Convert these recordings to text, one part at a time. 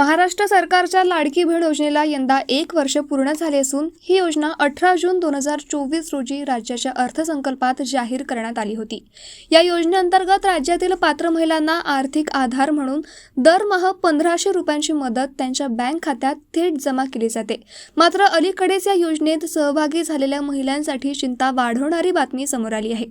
महाराष्ट्र सरकारच्या लाडकी बहीण योजनेला यंदा एक वर्ष पूर्ण झाले असून ही योजना अठरा जून दोन हजार चोवीस रोजी राज्याच्या अर्थसंकल्पात जाहीर करण्यात आली होती. या योजनेअंतर्गत राज्यातील पात्र महिलांना आर्थिक आधार म्हणून दरमहा पंधराशे रुपयांची मदत त्यांच्या बँक खात्यात थेट जमा केली जाते. मात्र अलीकडेच या योजनेत सहभागी झालेल्या महिलांसाठी चिंता वाढवणारी बातमी समोर आली आहे.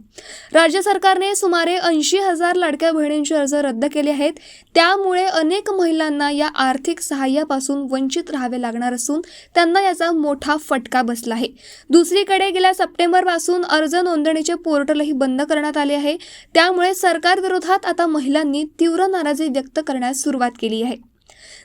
राज्य सरकारने सुमारे ऐंशी हजार लाडक्या बहिणींचे अर्ज रद्द केले आहेत. त्यामुळे अनेक महिलांना या आर्थिक आर्थिक सहाय्यापासून वंचित राहावे लागणार असून त्यांना याचा मोठा फटका बसला आहे. दुसरीकडे गेल्या सप्टेंबरपासून अर्ज नोंदणीचे पोर्टलही बंद करण्यात आले आहे. त्यामुळे सरकारविरोधात आता महिलांनी तीव्र नाराजी व्यक्त करण्यास सुरुवात केली आहे.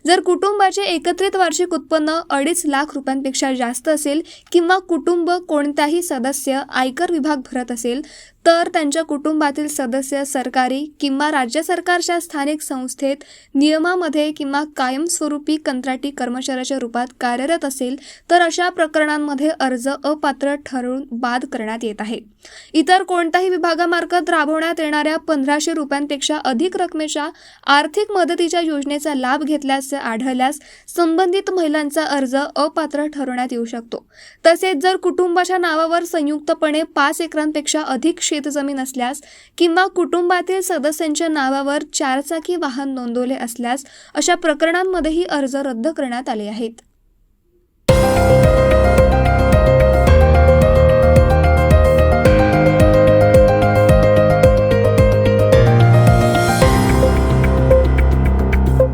जर कुटुंबाचे एकत्रित वार्षिक उत्पन्न अडीच लाख रुपयांपेक्षा जास्त असेल किंवा कुटुंब कोणताही सदस्य आयकर विभाग भरत असेल तर त्यांच्या कुटुंबातील सदस्य सरकारी किंवा राज्य सरकारच्या स्थानिक संस्थेत नियमामध्ये किंवा कायमस्वरूपी कंत्राटी कर्मचाऱ्याच्या रूपात कार्यरत असेल तर अशा प्रकरणांमध्ये अर्ज अपात्र ठरवून बाद करण्यात येत आहे. इतर कोणत्याही विभागामार्फत राबवण्यात येणाऱ्या पंधराशे रुपयांपेक्षा अधिक रकमेच्या आर्थिक मदतीच्या योजनेचा लाभ घेतल्याचे आढळल्यास संबंधित महिलांचा अर्ज अपात्र ठरवण्यात येऊ शकतो. तसेच जर कुटुंबाच्या नावावर संयुक्तपणे पाच एकरांपेक्षा अधिक शेतजमीन असल्यास किंवा कुटुंबातील सदस्यांच्या नावावर चारचाकी वाहन नोंदवले असल्यास अशा प्रकरणांमध्येही अर्ज रद्द करण्यात आले आहेत.